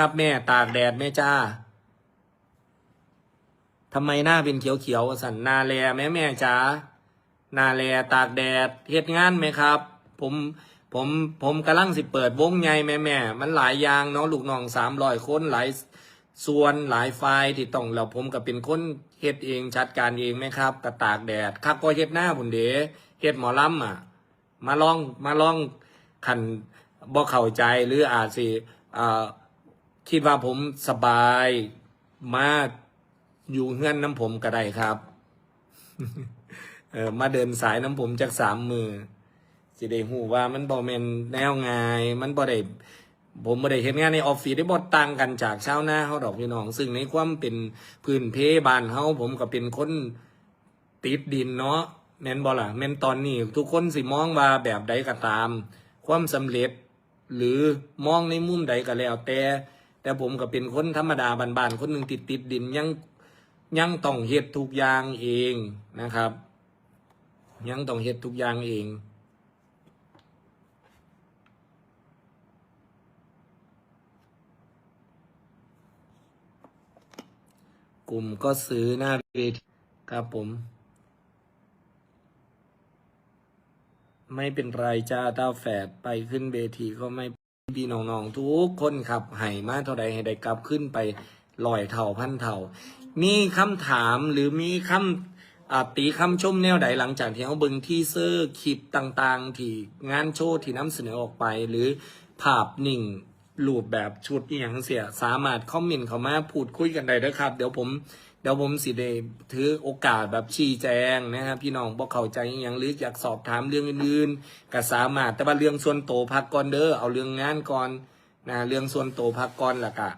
ครับแม่ตากแดดแม่จ้าทำไมหน้าเป็นเขียวๆสันนาแลแม่แม่จ้านาแลตากแดดเฮ็ดงานไหมครับ ผมผมผมกำลังสิเปิดวงใหญ่แม่แม่มันหลายอย่างเนาะลูกน้องสามร้อยคนหลายส่วนหลายไฟล์ที่ต้องเราผมก็เป็นคนเฮ็ดเองจัดการเองไหมครับกระตากแดดครับก็เฮ็ดหน้าผุนเดเฮ็ดหมอลำอะ มาลองมาลองขันบ่เข้าใจหรืออาจสิอ่า คิดว่าผมสบายมาอยู่เฮือนน้ำผมก็ได้ครับ เออมาเดินสายน้ำผมจากสามมือสิได้หูว่ามันบ่แมนแนวง่ายมันบ่ได้ผมบ่ได้เฮ็ดงานในออฟฟิศได้บ่ต่างกันจากเช้าวนาเฮาดอกพี่น้อง ซึ่งในความเป็นพื้นเพบ้านเฮาผมก็เป็นคนติดดินเนาะแม่นบ่ล่ะแม่นตอนนี้ ทุกคนสิมองว่าแบบใดก็ตาม ความสำเร็จ หรือมองในมุมใดก็แล้วแต่ แต่ผมก็เป็นคนธรรมดาบ้านๆคนหนึ่งติดติดดินยังยังต้องเฮ็ดทุกอย่างเองนะครับ ยังต้องเฮ็ดทุกอย่างเองกลุ่มก็ซื้อหน้าเวทีครับผม ไม่เป็นไรจ้าต้าแฝดไปขึ้นเวทีก็ไม่ พี่น้องๆทุกคนครับให้มาเท่าใดให้ได้กลับขึ้นไปลอยเท่าพันเท่า มีคำถามหรือมีคำอ่าตีคำชมแนวใดหลังจากที่เขาเบิงที่เซอร์คลิปต่างๆ ที่งานโชว์ที่นำเสนอออกไป หรือภาพหนิ่งรูปแบบชุดอหย่างเสียสามารถคอมเมนต์เข้ามาพูดคุยกันได้เด้อครับ เดี๋ยวผม เดี๋ยวผมสิได้ถือโอกาสแบบชี้แจงนะครับพี่น้องบอกเข้าใจอย่างหรืออยากสอบถามเรื่องอื่นๆก็สามารถแต่ว่าเรื่องส่วนโตพักก่อนเด้อเอาเรื่องงานก่อนนะเรื่องส่วนโตพักก่อนละกะ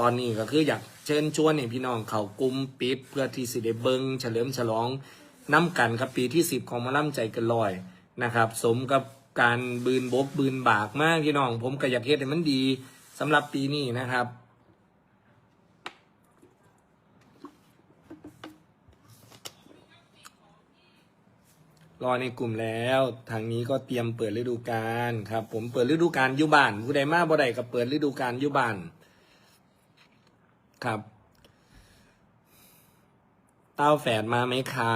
ตอนนี้ก็คืออยากเชิญชวนให้พี่น้องเขากลุ่มปิดเพื่อที่สิได้เบิงเฉลิมฉลองน้ำกันครับปีที่สิบของมาล่ำใจกันลอยนะครับ สมกับการบืนบกบืนบากมากพี่น้อง ผมก็อยากเฮ็ดให้มันดีสำหรับปีนี้นะครับ รอในกลุ่มแล้ว ทางนี้ก็เตรียมเปิดฤดูกาลครับ ผมเปิดฤดูกาลยุบานผู้ใดมาบ่ใดก็เปิดฤดูกาลยุบานครับเต้าแฝดมาไหมคะ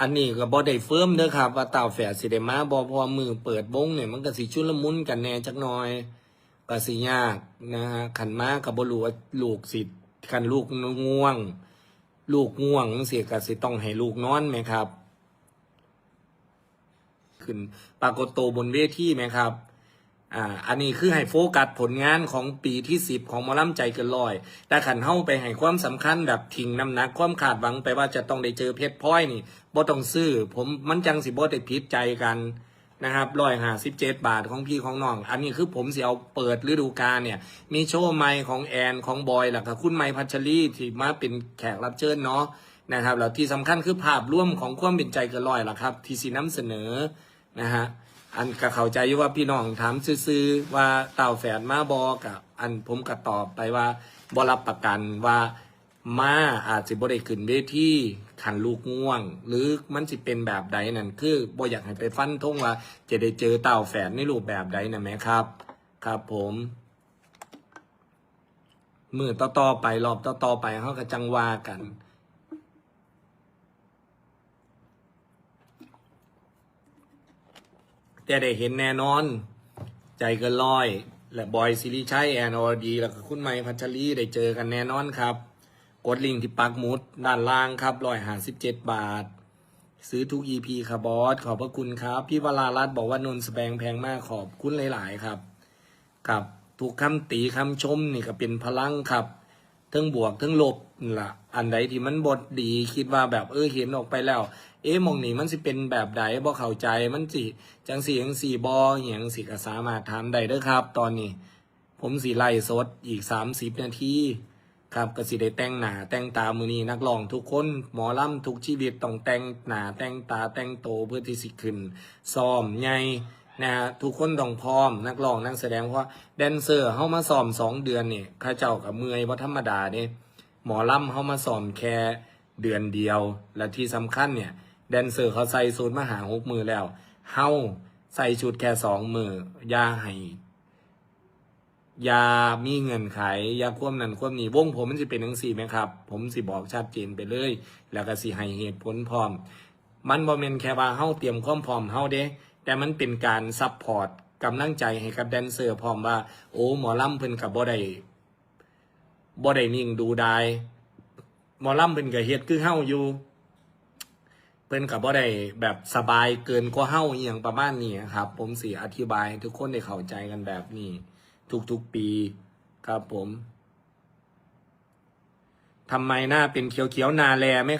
อันนี้ก็บ่ได้เฟิร์มเด้อครับ ว่าเต้าแฝดสิได้มาบ่เพอมือเปิดวงเนี่ยมันก็สิชุนละมุนกันแน่จักหน่อยก็สิยากนะฮะขันมากับบ่รู้ว่าลูกสิคันลูกง่วง ลูกง่วงเสียก็สิต้องให้ลูกนอนไหมครับ ขึ้น ปรากฏโตวบนเวทีไหมครับอ่าอันนี้คือให้โฟกัสผลงานของปีที่สิบของมอลำใจเกินลอย แต่ขันเข้าไปให้ความสำคัญแบบทิ้งน้ำหนักความขาดหวังไปว่าจะต้องได้เจอเพชรพลอยนี่บ่ต้องซื้อ ผมมันจังสิบ่ได้ผิดใจกันนะครับร้อยห้าสิบเจ็ดบาทของพี่ของน้อง อันนี้คือผมเสิเอาเปิดฤดูกาลเนี่ย มีโชว์ไมค์ของแอนของบอยหลักคุณไมค์พัชรีที่มาเป็นแขกรับเชิญเนาะนะครับแล้วที่สำคัญคือภาพร่วมของความเป็นใจเกินลอยล่ะครับ ที่สีน้ำเสนอ นะฮะอันก็เข้าใจอยู่ว่าพี่น้องถามซื่อๆว่าเต่าแฝดมาบอกัอันผมก็ตอบไปว่าบรับประกันว่ามาอาจสิบ่ได้ขึ้นเวทีขันลูกง่วง หรือมันสิเป็นแบบใดนั่นคือบ่อยากให้ไปฟันทงว่า จะได้เจอเต่าแฝดในรูปแบบใดนะแม่ครับ ครับผมมือต่อๆไปรอบต่อๆไปเขาก็จังว่ากัน แต่ได้เห็นแน่นอน ใจเกินร้อย และบอยซิริชัยแอนอดีแล้วก็คุณไมค์พัชรีได้เจอกันแน่นอนครับ กดลิงก์ที่ปักมุดด้านล่างครับร้อยหาสิบเจ็ดบาท ซื้อทุก EP ครับบอส ขอบพระคุณครับ พี่วรารัตน์บอกว่านนสแบงแพงมากขอบคุณหลาย ๆ ครับ ครับทุกคำตีคำชมนี่ก็เป็นพลังครับ ทั้งบวกทั้งลบนั่ะ อันใดที่มันบทดีคิดว่าแบบเออเห็นออกไปแล้ว เอ๊ะมองนี้มันสิเป็นแบบใดบ่เข้าใจมันสิจังสีจังสีบออหย่างสิก็สามารถถามได้เด้อครับ ตอนนี้ ผมสีไล่สดอีกสามสิบนาทีครับก็สิได้แต่งหน้าแต่งตามือนี้นักร้องทุกคนหมอลำทุกชีวิตต้องแต่งหน้าแต่งตาแต่งโตเพื่อที่สิขึ้นซ้อมใหญ่ นะฮะทุกคนต้องพร้อมนักร้องนักแสดงเพราะแดนเซอร์เข้ามาซ้อมสองเดือนเนี่ยข้าเจ้ากับเมื่อยว่าธรรมดาเนี่ยหมอลำเข้ามาซ้อมแค่เดือนเดียว และที่สำคัญเนี่ยแดนเซอร์เขาใส่สูตรมาหาหกมือแล้วเฮาใส่ชุดแค่สองมือยาให้ยามีเงินไขอย่าควมนั่นควมนี่วงผมมันสิเป็นจังซี่ไหมครับ ผมสิบอกชัดเจนไปเลย แล้วก็สิให้เหตุผลพร้อม มันบ่แม่นแค่ว่าเฮาเตรียมความพร้อมเฮาเด้ แต่มันเป็นการซัพพอร์ตกำลังใจให้กับแดนเซอร์พร้อมว่า โอ้หมอลำเพิ่นก็บ่ได้บ่ได้นิ่งดูดายหมอลำเพิ่นก็เฮ็ดคือเฮาอยู่ เพิ่นก็บ่ได้แบบสบายเกินกว่าเฮาอหย่างประมาณนี้ครับ ผมสิอธิบายให้ทุกคนได้เข้าใจกันแบบนี้ ทุกๆปีครับผมทำไมหน้าเป็นเขียวๆนาแลไหม